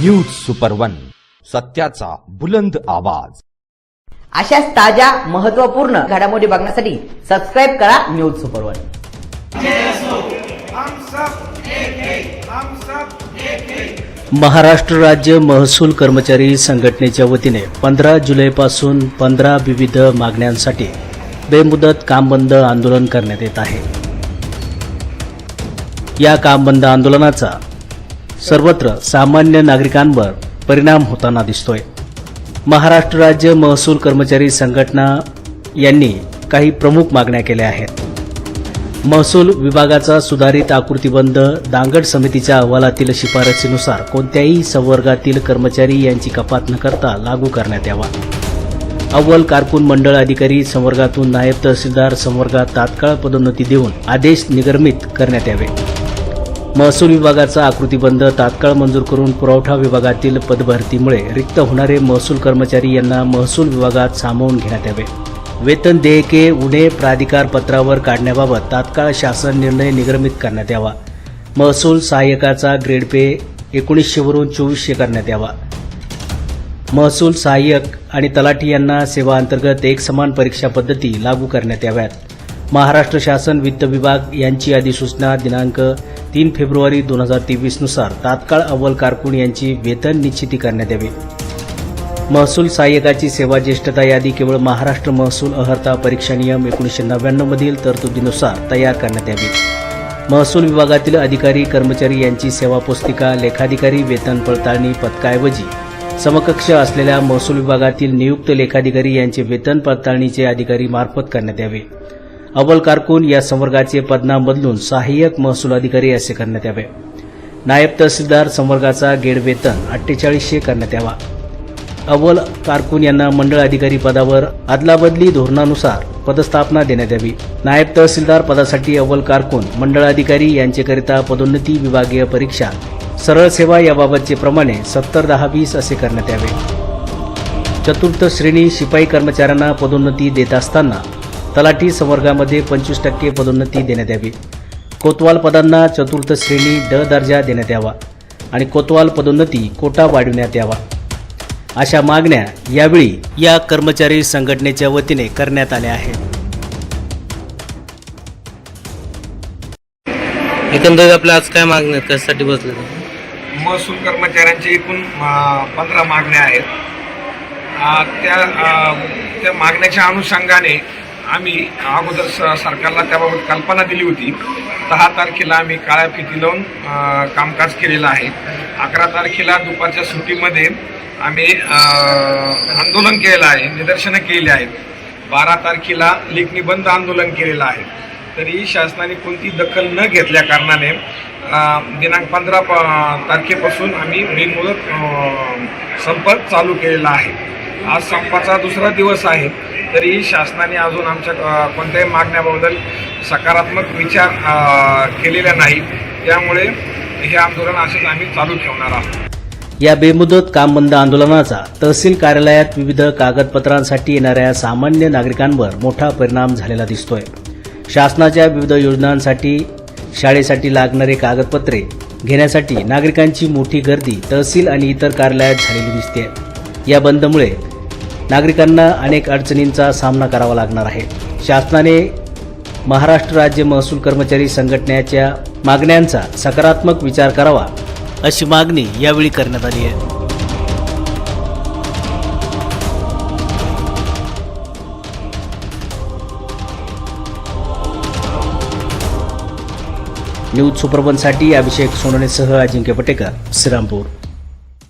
News super one सत्याचा बुलंद आवाज. अशाच ताज्या महत्त्वपूर्ण घडामोडी बघण्यासाठी सबस्क्राईब करा न्यूज सुपर वन हम सब हम सब महाराष्ट्र राज्य महसूल कर्मचारी संघटनेच्या वतीने पंधरा जुलैपासून पंधरा विविध मागण्यांसाठी बेमुदत काम बंद आंदोलन करण्यात येत आहे. या काम बंद आंदोलनाचा सर्वत्र सामान्य नागरिकांवर परिणाम होताना दिसतोय. महाराष्ट्र राज्य महसूल कर्मचारी संघटना यांनी काही प्रमुख मागण्या केल्या आहेत. महसूल विभागाचा सुधारित आकृतीबंध दांगड समितीच्या अहवालातील शिफारसीनुसार कोणत्याही संवर्गातील कर्मचारी यांची कपात न करता लागू करण्यात यावा. अव्वल कारकून मंडळ अधिकारी संवर्गातून नायब तहसीलदार संवर्गात तात्काळ पदोन्नती देऊन आदेश निगर्मित करण्यात यावे. महसूल विभागाचा आकृतीबंध तात्काळ मंजूर करून पुरवठा विभागातील पदभरतीमुळे रिक्त होणारे महसूल कर्मचारी यांना महसूल विभागात सामावून घेण्यात यावे. वेतन देयके उणे प्राधिकार पत्रावर काढण्याबाबत तात्काळ शासन निर्णय निगमित करण्यात यावा. महसूल सहाय्यकाचा ग्रेड पे एकोणीसशेवरून चोवीसशे करण्यात यावा. महसूल सहाय्यक आणि तलाठी यांना सेवा अंतर्गत एक समान परीक्षा पद्धती लागू करण्यात याव्यात. महाराष्ट्र शासन वित्त विभाग यांची अधिसूचना दिनांक तीन फेब्रुवारी दोन हजार तेवीसनुसार तात्काळ अव्वल कारकून यांची वेतन निश्चिती करण्यात यावी. महसूल सहाय्यकाची सेवा ज्येष्ठता यादी केवळ महाराष्ट्र महसूल अहर्ता परीक्षा नियम एकोणीसशे नव्याण्णव मधील तरतुदीनुसार तयार करण्यात यावी. महसूल विभागातील अधिकारी कर्मचारी यांची सेवा पुस्तिका लेखाधिकारी वेतन पडताळणी पथकाऐवजी समकक्ष असलेल्या महसूल विभागातील नियुक्त लेखाधिकारी यांचे वेतन पडताळणीचे अधिकारी मार्फत करण्यात यावे. अव्वल कारकून या संवर्गाचे पदनाम बदलून सहाय्यक महसूल अधिकारी असे करण्यात यावे. नायब तहसीलदार संवर्गाचा गेड वेतन अठ्ठेचाळीसशे करण्यात यावा. अव्वल कारकून यांना मंडळ अधिकारी पदावर अदलाबदली धोरणानुसार पदस्थापना देण्यात यावी. नायब तहसीलदार पदासाठी अव्वल कारकून मंडळ अधिकारी यांच्याकरिता पदोन्नती विभागीय परीक्षा सरळ सेवा याबाबतचे प्रमाणे सत्तर दहा वीस असे करण्यात यावे. चतुर्थ श्रेणी शिपाई कर्मचाऱ्यांना पदोन्नती देत असताना तलाठी संवर्गामध्ये पंचवीस टक्के पदोन्नती देण्यात यावी कोतवाल पदांना चतुर्थ श्रेणी ड दर्जा देण्यात यावा आणि कोतवाल पदोन्नती कोटा वाढविण्यात यावा अशा मागण्या यावेळी या कर्मचारी संघटनेच्या वतीने करण्यात आल्या आहेत एकंदरीत आपल्या आज काय मागण्या आहेत? कशासाठी बसले? महसूल कर्मचाऱ्यांच्या एकूण पंधरा मागण्या आहेत त्या त्या मागण्याच्या अनुषंगाने आम्ही अगोदर स- सरकारला त्याबाबत कल्पना दिली होती. दहा तारखेला आम्ही काळ्या फिती लावून कामकाज केलेलं आहे. अकरा तारखेला दुपारच्या सुट्टीमध्ये आम्ही आंदोलन केलेलं आहे निदर्शनं केली आहेत. बारा तारखेला लेखनिबंध आंदोलन केलेलं आहे. तरी शासनाने कोणती दखल न घेतल्या कारणाने दिनांक पंधरा तारखेपासून आम्ही बिनमुदत संप चालू केलेला आहे. आज संपाचा दुसरा दिवस आहे. तरीही शासनाने अजून आमच्या कोणत्याही मागण्याबद्दल सकारात्मक विचार केलेला नाही त्यामुळे हे आंदोलन असेच आम्ही चालू ठेवणार आहोत. या बेमुदत काम बंद आंदोलनाचा तहसील कार्यालयात विविध कागदपत्रांसाठी येणाऱ्या सामान्य नागरिकांवर मोठा परिणाम झालेला दिसतोय. शासनाच्या विविध योजनांसाठी शाळेसाठी लागणारे कागदपत्रे घेण्यासाठी नागरिकांची मोठी गर्दी तहसील आणि इतर कार्यालयात झालेली दिसते या बंदमुळे नागरिकांना अनेक अडचणींचा सामना करावा लागणार आहे. शासनाने महाराष्ट्र राज्य महसूल कर्मचारी संघटनेच्या मागण्यांचा सकारात्मक विचार करावा अशी मागणी यावेळी करण्यात आली आहे. न्यूज सुपरबनसाठी अभिषेक सोनवणेसह अजिंक्य पटेकर श्रीरामपूर.